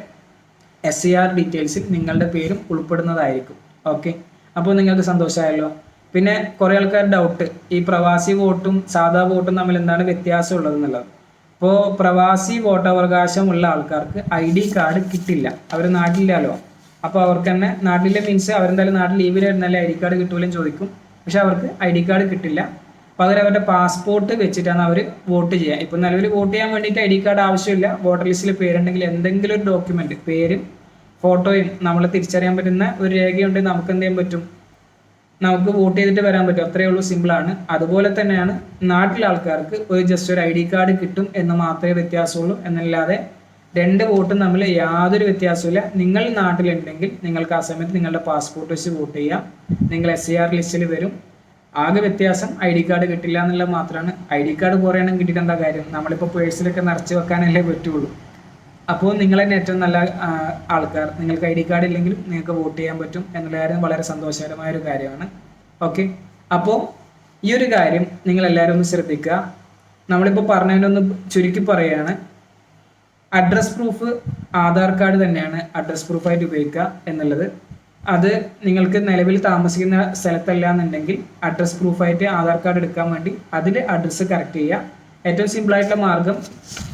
എസ് സി ആർ ഡീറ്റെയിൽസിൽ നിങ്ങളുടെ പേരും ഉൾപ്പെടുന്നതായിരിക്കും. ഓക്കെ അപ്പോൾ നിങ്ങൾക്ക് സന്തോഷമായല്ലോ? പിന്നെ കുറേ ആൾക്കാർ ഡൗട്ട് ഈ പ്രവാസി വോട്ടും സാധാ വോട്ടും തമ്മിൽ എന്താണ് വ്യത്യാസം ഉള്ളതെന്നുള്ളത് ഇപ്പോൾ പ്രവാസി വോട്ടവകാശമുള്ള ആൾക്കാർക്ക് ഐ ഡി കാർഡ് കിട്ടില്ല. അവർ നാട്ടിലില്ലല്ലോ. അപ്പോൾ അവർക്ക് തന്നെ നാട്ടിലെ മീൻസ് അവരെന്തായാലും നാട്ടിൽ ലീവിലായിരുന്നാലേ ഐ ഡി കാർഡ് കിട്ടൂലെന്ന് ചോദിക്കും. പക്ഷെ അവർക്ക് ഐ ഡി കാർഡ് കിട്ടില്ല. പകരം അവരുടെ പാസ്പോർട്ട് വെച്ചിട്ടാണ് അവർ വോട്ട് ചെയ്യുക. ഇപ്പം നിലവിൽ വോട്ട് ചെയ്യാൻ വേണ്ടിയിട്ട് ഐ ഡി കാർഡ് ആവശ്യമില്ല. വോട്ടർ ലിസ്റ്റിൽ പേരുണ്ടെങ്കിൽ എന്തെങ്കിലും ഒരു ഡോക്യുമെന്റ് പേരും ഫോട്ടോയും നമ്മൾ തിരിച്ചറിയാൻ പറ്റുന്ന ഒരു രേഖയുണ്ടെങ്കിൽ നമുക്ക് എന്ത് ചെയ്യാൻ പറ്റും? നമുക്ക് വോട്ട് ചെയ്തിട്ട് വരാൻ പറ്റും. അത്രയേ ഉള്ളൂ സിമ്പിളാണ് അതുപോലെ തന്നെയാണ് നാട്ടിലെ ആൾക്കാർക്ക് ഒരു ജസ്റ്റ് ഒരു ഐ ഡി കാർഡ് കിട്ടും എന്ന് മാത്രമേ വ്യത്യാസമുള്ളൂ. എന്നല്ലാതെ രണ്ട് വോട്ടും തമ്മിൽ യാതൊരു വ്യത്യാസമില്ല നിങ്ങൾ നാട്ടിലുണ്ടെങ്കിൽ നിങ്ങൾക്ക് ആ സമയത്ത് നിങ്ങളുടെ പാസ്പോർട്ട് വെച്ച് വോട്ട് ചെയ്യാം. നിങ്ങൾ എസ് സി ആർ ലിസ്റ്റിൽ വരും. ആകെ വ്യത്യാസം ഐ ഡി കാർഡ് കിട്ടില്ല എന്നുള്ളത് മാത്രമാണ്. ഐ ഡി കാർഡ് കുറേ എണ്ണം കിട്ടിയിട്ട് എന്താ കാര്യം? നമ്മളിപ്പോൾ പേഴ്സിലൊക്കെ നിറച്ച് വെക്കാനല്ലേ പറ്റുള്ളൂ. അപ്പോൾ നിങ്ങൾ തന്നെ ഏറ്റവും നല്ല ആൾക്കാർ. നിങ്ങൾക്ക് ഐ ഡി കാർഡ് ഇല്ലെങ്കിലും നിങ്ങൾക്ക് വോട്ട് ചെയ്യാൻ പറ്റും എന്നുള്ള കാര്യം വളരെ സന്തോഷകരമായ ഒരു കാര്യമാണ്. ഓക്കെ? അപ്പോൾ ഈ ഒരു കാര്യം നിങ്ങൾ എല്ലാവരും ഒന്ന് ശ്രദ്ധിക്കുക. നമ്മളിപ്പോൾ പറഞ്ഞതിനൊന്ന് ചുരുക്കി പറയുകയാണ്. അഡ്രസ് പ്രൂഫ് ആധാർ കാർഡ് തന്നെയാണ് അഡ്രസ് പ്രൂഫായിട്ട് ഉപയോഗിക്കുക എന്നുള്ളത്. അത് നിങ്ങൾക്ക് നിലവിൽ താമസിക്കുന്ന സ്ഥലത്തല്ല എന്നുണ്ടെങ്കിൽ അഡ്രസ് പ്രൂഫായിട്ട് ആധാർ കാർഡ് എടുക്കാൻ വേണ്ടി അതിൽ അഡ്രസ്സ് കറക്റ്റ് ചെയ്യുക. ഏറ്റവും സിമ്പിൾ ആയിട്ടുള്ള മാർഗം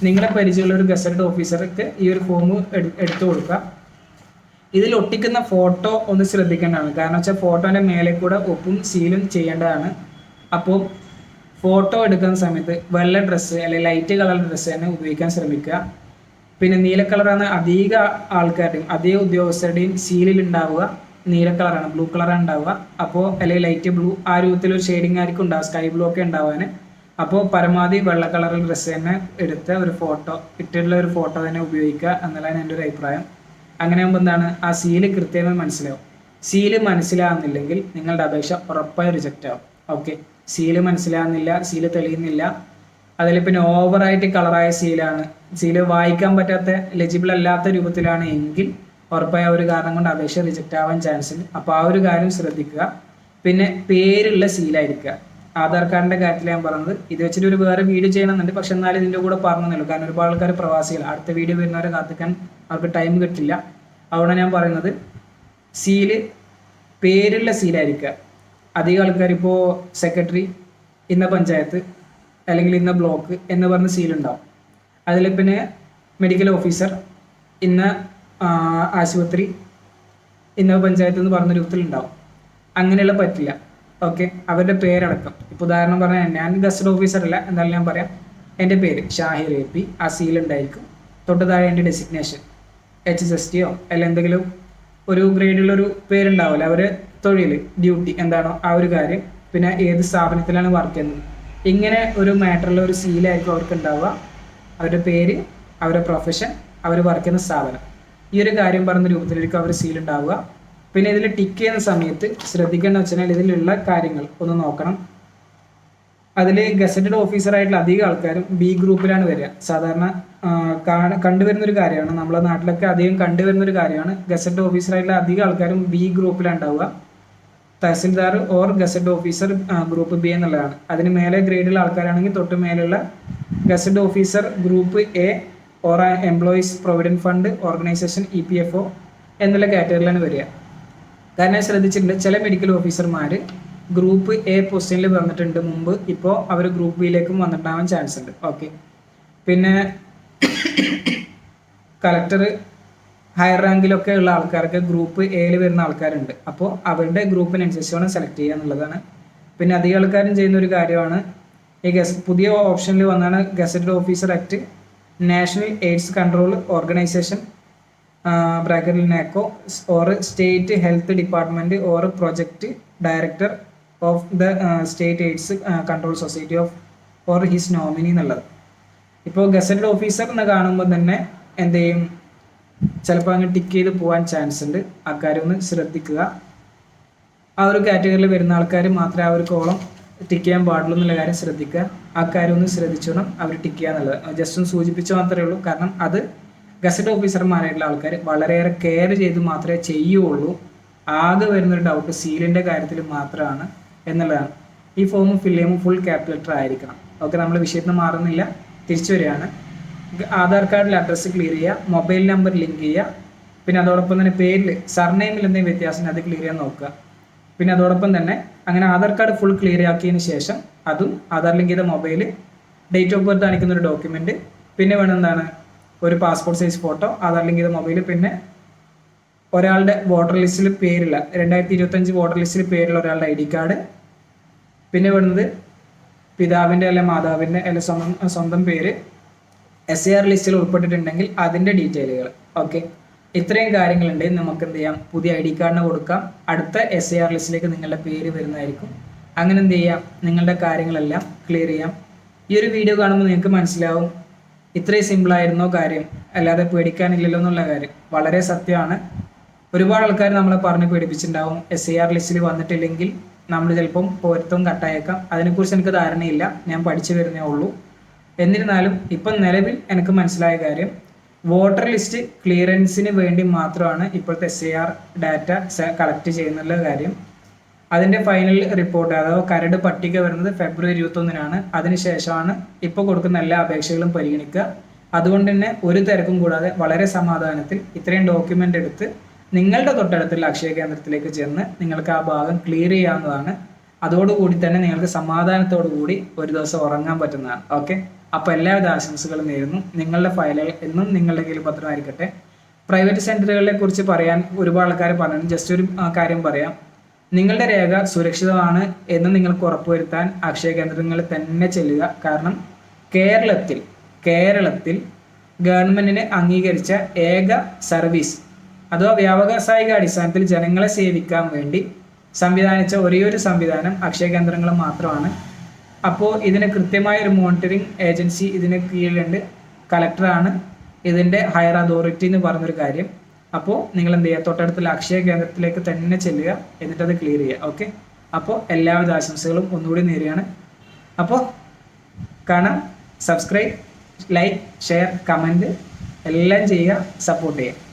നിങ്ങളെ പരിചയമുള്ള ഒരു ഗസറ്റഡ് ഓഫീസർക്ക് ഈ ഒരു ഫോം എടുത്തു കൊടുക്കുക. ഇതിൽ ഒട്ടിക്കുന്ന ഫോട്ടോ ഒന്ന് ശ്രദ്ധിക്കേണ്ടതാണ്. കാരണം വെച്ചാൽ ഫോട്ടോന്റെ മേലെ കൂടെ ഒപ്പും സീലും ചെയ്യേണ്ടതാണ്. അപ്പോൾ ഫോട്ടോ എടുക്കുന്ന സമയത്ത് വെള്ള ഡ്രസ്സ് അല്ലെങ്കിൽ ലൈറ്റ് കളർ ഡ്രസ്സ് തന്നെ ഉപയോഗിക്കാൻ ശ്രമിക്കുക. പിന്നെ നീല കളറാണ് അധിക ആൾക്കാരുടെയും അധിക ഉദ്യോഗസ്ഥരുടെയും സീലിൽ ഉണ്ടാവുക. നീല കളറാണ് ബ്ലൂ കളറാണ് ഉണ്ടാവുക. അപ്പോൾ അല്ലെങ്കിൽ ലൈറ്റ് ബ്ലൂ ആ രൂപത്തിലൊരു ഷെയ്ഡിങ് ആയിരിക്കും ഉണ്ടാവുക സ്കൈ ബ്ലൂ ഒക്കെ ഉണ്ടാവാൻ അപ്പോൾ പരമാവധി വെള്ള കളറിൽ ഡ്രസ്സ് തന്നെ എടുത്ത ഒരു ഫോട്ടോ ഇട്ടിട്ടുള്ള ഒരു ഫോട്ടോ തന്നെ ഉപയോഗിക്കുക എന്നുള്ളതാണ് എന്റെ ഒരു അഭിപ്രായം. അങ്ങനെ ആകുമ്പോൾ എന്താണ്? ആ സീൽ കൃത്യമായി മനസ്സിലാവും. സീൽ മനസ്സിലാകുന്നില്ലെങ്കിൽ നിങ്ങളുടെ അപേക്ഷ ഉറപ്പായി റിജക്റ്റ് ആവും. ഓക്കെ സീൽ മനസ്സിലാകുന്നില്ല സീൽ തെളിയുന്നില്ല. അതിൽ പിന്നെ ഓവറായിട്ട് കളറായ സീലാണ് സീൽ വായിക്കാൻ പറ്റാത്ത എലിജിബിൾ അല്ലാത്ത രൂപത്തിലാണ് എങ്കിൽ ഉറപ്പായ ഒരു കാരണം കൊണ്ട് അപേക്ഷ റിജക്റ്റ് ആവാൻ ചാൻസ് ഉണ്ട്. അപ്പോൾ ആ ഒരു കാര്യം ശ്രദ്ധിക്കുക. പിന്നെ പേരുള്ള സീലായിരിക്കുക ആധാർ കാർഡിന്റെ കാര്യത്തിൽ ഞാൻ പറഞ്ഞത്. ഇത് വെച്ചിട്ട് ഒരു വേറെ വീഡിയോ ചെയ്യണമെന്നുണ്ട്. പക്ഷെ എന്നാലും ഇതിന്റെ കൂടെ പറഞ്ഞല്ലോ കാരണം ഒരുപാട് ആൾക്കാർ പ്രവാസികൾ. അടുത്ത വീഡിയോ വരുന്നവരെ കാത്തിക്കാൻ അവർക്ക് ടൈം കിട്ടില്ല. അതുകൊണ്ട് ഞാൻ പറയുന്നത്. സീൽ പേരുള്ള സീലായിരിക്കുക അധികം ആൾക്കാർ ഇപ്പോൾ സെക്രട്ടറി ഇന്ന പഞ്ചായത്ത് അല്ലെങ്കിൽ ഇന്ന ബ്ലോക്ക് എന്ന് പറഞ്ഞ സീലുണ്ടാവും അതിൽ പിന്നെ മെഡിക്കൽ ഓഫീസർ ഇന്ന ആശുപത്രി ഇന്ന പഞ്ചായത്ത് എന്ന് പറഞ്ഞ രൂപത്തിലുണ്ടാവും അങ്ങനെയുള്ള പറ്റില്ല. ഓക്കെ അവരുടെ പേരടക്കം. ഇപ്പോൾ ഉദാഹരണം പറഞ്ഞാൽ ഞാൻ ഗസ്റ്റ് ഓഫീസർ അല്ല എന്തായാലും ഞാൻ പറയാം. എന്റെ പേര് ഷാഹിർ എ പി ആ സീലുണ്ടായിരിക്കും തൊട്ട് താഴെ എന്റെ ഡെസിഗ്നേഷൻ എച്ച് എസ് എസ് ടിയോ അല്ല എന്തെങ്കിലും ഒരു ഗ്രേഡിലൊരു പേരുണ്ടാവില്ല അവർ തൊഴിൽ ഡ്യൂട്ടി എന്താണോ ആ ഒരു കാര്യം പിന്നെ ഏത് സ്ഥാപനത്തിലാണ് വർക്ക് ചെയ്യുന്നത്. ഇങ്ങനെ ഒരു മാറ്ററിൽ ഒരു സീലായിരിക്കും അവർക്ക് ഉണ്ടാവുക. അവരുടെ പേര് അവരുടെ പ്രൊഫഷൻ അവർ വർക്ക് ചെയ്യുന്ന സ്ഥാപനം. ഈ ഒരു കാര്യം പറഞ്ഞ രൂപത്തിലായിരിക്കും അവർ സീൽ ഉണ്ടാവുക. പിന്നെ ഇതിൽ ടിക്ക് ചെയ്യുന്ന സമയത്ത് ശ്രദ്ധിക്കേണ്ട വെച്ചാൽ ഇതിലുള്ള കാര്യങ്ങൾ ഒന്ന് നോക്കണം. അതിൽ ഗസറ്റഡ് ഓഫീസറായിട്ടുള്ള അധികം ആൾക്കാരും ബി ഗ്രൂപ്പിലാണ് വരിക. സാധാരണ കണ്ടുവരുന്ന ഒരു കാര്യമാണ്. നമ്മളെ നാട്ടിലൊക്കെ അധികം കണ്ടുവരുന്ന ഒരു കാര്യമാണ്. ഗസറ്റഡ് ഓഫീസറായിട്ടുള്ള അധികം ആൾക്കാരും ബി ഗ്രൂപ്പിലാണ് ഉണ്ടാവുക. Tahsildar or gazetted officer group B എന്നുള്ളതാണ്. അതിന് മേലെ ഗ്രേഡിലുള്ള ആൾക്കാരാണെങ്കിൽ തൊട്ട് മേലുള്ള gazetted officer group A or employees provident fund organisation E P F O എന്നുള്ള കാറ്റഗറിയിലാണ് വരിക. കാരണം ശ്രദ്ധിച്ചിട്ടുണ്ട് ചില മെഡിക്കൽ ഓഫീസർമാർ ഗ്രൂപ്പ് എ പൊസിഷനിൽ വന്നിട്ടുണ്ട് മുമ്പ്. ഇപ്പോൾ അവർ ഗ്രൂപ്പ് ബിയിലേക്കും വന്നിട്ടുണ്ടാവാൻ ചാൻസ് ഉണ്ട്. ഓക്കെ പിന്നെ കളക്ടർ ഹയർ റാങ്കിലൊക്കെ ഉള്ള ആൾക്കാർക്ക് ഗ്രൂപ്പ് എയിൽ വരുന്ന ആൾക്കാരുണ്ട്. അപ്പോൾ അവരുടെ ഗ്രൂപ്പിനനുസരിച്ച് വേണം സെലക്ട് ചെയ്യുക എന്നുള്ളതാണ്. പിന്നെ അധികം ആൾക്കാരും ചെയ്യുന്ന ഒരു കാര്യമാണ്. ഈ ഗസ് പുതിയ ഓപ്ഷനിൽ വന്നാണ് gazetted officer act national AIDS control organisation ബ്രാക്കറ്റിൽ NACO or state health department or project director of the state AIDS control society of for his nominee എന്നുള്ളത് ഇപ്പോൾ ഗസറ്റഡ് ഓഫീസർ എന്ന് കാണുമ്പോൾ തന്നെ എന്ത് ചെയ്യും? ചിലപ്പോൾ അങ്ങ് ടിക്ക് ചെയ്ത് പോകാൻ ചാൻസ് ഉണ്ട്. അക്കാര്യം ഒന്ന് ശ്രദ്ധിക്കുക. ആ ഒരു കാറ്റഗറിയിൽ വരുന്ന ആൾക്കാർ മാത്രമേ ആ ഒരു കോളം ടിക്ക് ചെയ്യാൻ പാടുള്ളൂ എന്നുള്ള കാര്യം ശ്രദ്ധിക്കുക. ആ കാര്യം ഒന്ന് ശ്രദ്ധിച്ചോണം അവർ ടിക്ക് ചെയ്യുക എന്നുള്ളത്. ജസ്റ്റ് ഒന്ന് സൂചിപ്പിച്ച മാത്രമേ ഉള്ളൂ. കാരണം അത് ഗസറ്റ് ഓഫീസർമാരായിട്ടുള്ള ആൾക്കാർ വളരെയേറെ കെയർ ചെയ്ത് മാത്രമേ ചെയ്യുള്ളൂ. ആകെ വരുന്നൊരു ഡൗട്ട് സീലിന്റെ കാര്യത്തിൽ മാത്രമാണ്. എന്നുള്ളതാണ്. ഈ ഫോം ഫില്ല് ചെയ്യുമ്പോൾ ഫുൾ ക്യാപിറ്റൽ ആയിരിക്കണം. ഓക്കെ നമ്മൾ വിഷയത്തിൽ നിന്ന് മാറുന്നില്ല. തിരിച്ചു വരികയാണ്. ആധാർ കാർഡിൽ അഡ്രസ്സ് ക്ലിയർ ചെയ്യുക. മൊബൈൽ നമ്പർ ലിങ്ക് ചെയ്യുക. പിന്നെ അതോടൊപ്പം തന്നെ പേരിൽ സർനെയിമിൽ എന്തെങ്കിലും വ്യത്യാസം അത് ക്ലിയർ ചെയ്യാൻ നോക്കുക. പിന്നെ അതോടൊപ്പം തന്നെ അങ്ങനെ ആധാർ കാർഡ് ഫുൾ ക്ലിയർ ആക്കിയതിന് ശേഷം അതും ആധാർ ലിങ്ക് ചെയ്ത മൊബൈൽ ഡേറ്റ് ഓഫ് ബർത്ത് കാണിക്കുന്ന ഒരു ഡോക്യുമെന്റ് പിന്നെ വേണം എന്താണ്? ഒരു passport size photo Aadhaar link ചെയ്ത മൊബൈൽ പിന്നെ ഒരാളുടെ വോട്ടർ ലിസ്റ്റിൽ പേരില്ല. രണ്ടായിരത്തി ഇരുപത്തഞ്ച് വോട്ടർ ലിസ്റ്റിൽ പേരുള്ള ഒരാളുടെ ഐ ഡി കാർഡ്. പിന്നെ വരുന്നത് പിതാവിന്റെ അല്ലെ മാതാവിന്റെ അല്ലെ സ്വന്തം സ്വന്തം പേര്. എസ് എ ആർ ലിസ്റ്റിൽ ഉൾപ്പെട്ടിട്ടുണ്ടെങ്കിൽ അതിന്റെ ഡീറ്റെയിലുകൾ ഓക്കെ ഇത്രയും കാര്യങ്ങളുണ്ട്. നമുക്ക് എന്ത് ചെയ്യാം? പുതിയ ഐ ഡി കാർഡിന് കൊടുക്കാം. അടുത്ത എസ് എ ആർ ലിസ്റ്റിലേക്ക് നിങ്ങളുടെ പേര് വരുന്നതായിരിക്കും. അങ്ങനെ എന്ത് ചെയ്യാം? നിങ്ങളുടെ കാര്യങ്ങളെല്ലാം ക്ലിയർ ചെയ്യാം. ഈ ഒരു വീഡിയോ കാണുമ്പോൾ നിങ്ങൾക്ക് മനസ്സിലാവും. ഇത്രയും സിമ്പിളായിരുന്നോ കാര്യം? അല്ലാതെ പേടിക്കാനില്ലല്ലോ എന്നുള്ള കാര്യം. വളരെ സത്യമാണ്. ഒരുപാട് ആൾക്കാർ നമ്മളെ പറഞ്ഞ് പേടിപ്പിച്ചിട്ടുണ്ടാവും എസ് ഐ ആർ ലിസ്റ്റിൽ വന്നിട്ടില്ലെങ്കിൽ നമ്മൾ ചിലപ്പം പൊരുത്തം കട്ടായേക്കാം. അതിനെക്കുറിച്ച് എനിക്ക് ധാരണയില്ല. ഞാൻ പഠിച്ചു വരുന്നേ ഉള്ളൂ. എന്നിരുന്നാലും ഇപ്പം നിലവിൽ എനിക്ക് മനസ്സിലായ കാര്യം വോട്ടർ ലിസ്റ്റ് ക്ലിയറൻസിന് വേണ്ടി മാത്രമാണ് ഇപ്പോഴത്തെ S I R data collect ചെയ്യുന്നുള്ള കാര്യം. അതിന്റെ ഫൈനൽ റിപ്പോർട്ട് അഥവാ കരട് പട്ടിക വരുന്നത് ഫെബ്രുവരി ഇരുപത്തൊന്നിനാണ്. അതിനുശേഷമാണ് ഇപ്പോൾ കൊടുക്കുന്ന എല്ലാ അപേക്ഷകളും പരിഗണിക്കുക. അതുകൊണ്ട് തന്നെ ഒരു തിരക്കും കൂടാതെ വളരെ സമാധാനത്തിൽ ഇത്രയും ഡോക്യുമെന്റ് എടുത്ത് നിങ്ങളുടെ തൊട്ടടുത്തുള്ള അക്ഷയ കേന്ദ്രത്തിലേക്ക് ചെന്ന് നിങ്ങൾക്ക് ആ ഭാഗം ക്ലിയർ ചെയ്യാവുന്നതാണ്. അതോടുകൂടി തന്നെ നിങ്ങൾക്ക് സമാധാനത്തോടു കൂടി ഒരു ദിവസം ഉറങ്ങാൻ പറ്റുന്നതാണ്. ഓക്കെ അപ്പോൾ എല്ലാവിധ ആശംസകളും നേരുന്നു. നിങ്ങളുടെ ഫയലുകൾ എന്നും നിങ്ങളുടെ കയ്യിൽ പത്രമായിരിക്കട്ടെ. പ്രൈവറ്റ് സെന്ററുകളെ കുറിച്ച് പറയാൻ ഒരുപാട് ആൾക്കാർ പറഞ്ഞു ജസ്റ്റ് ഒരു കാര്യം പറയാം. നിങ്ങളുടെ രേഖ സുരക്ഷിതമാണ് എന്ന് നിങ്ങൾക്ക് ഉറപ്പുവരുത്താൻ അക്ഷയ കേന്ദ്രങ്ങളിൽ തന്നെ ചെല്ലുക. കാരണം കേരളത്തിൽ കേരളത്തിൽ ഗവൺമെന്റിന് അംഗീകരിച്ച ഏക സർവീസ് അഥവാ വ്യാവസായിക അടിസ്ഥാനത്തിൽ ജനങ്ങളെ സേവിക്കാൻ വേണ്ടി സംവിധാനിച്ച ഒരേയൊരു സംവിധാനം അക്ഷയ കേന്ദ്രങ്ങൾ മാത്രമാണ്. അപ്പോൾ ഇതിന് കൃത്യമായ ഒരു മോണിറ്ററിംഗ് ഏജൻസി ഇതിന് കീഴിലുണ്ട്. കലക്ടറാണ് ഇതിന്റെ ഹയർ അതോറിറ്റി എന്ന് പറഞ്ഞൊരു കാര്യം. അപ്പോൾ നിങ്ങൾ എന്ത് ചെയ്യുക തൊട്ടടുത്തുള്ള അക്ഷയ കേന്ദ്രത്തിലേക്ക് തന്നെ ചെല്ലുക. എന്നിട്ട് അത് ക്ലിയർ ചെയ്യുക. ഓക്കെ? അപ്പോൾ എല്ലാവിധ ആശംസകളും ഒന്നുകൂടി നേരെയാണ് അപ്പോൾ കാണാം. സബ്സ്ക്രൈബ് ലൈക്ക് ഷെയർ കമന്റ് എല്ലാം ചെയ്യുക സപ്പോർട്ട് ചെയ്യുക.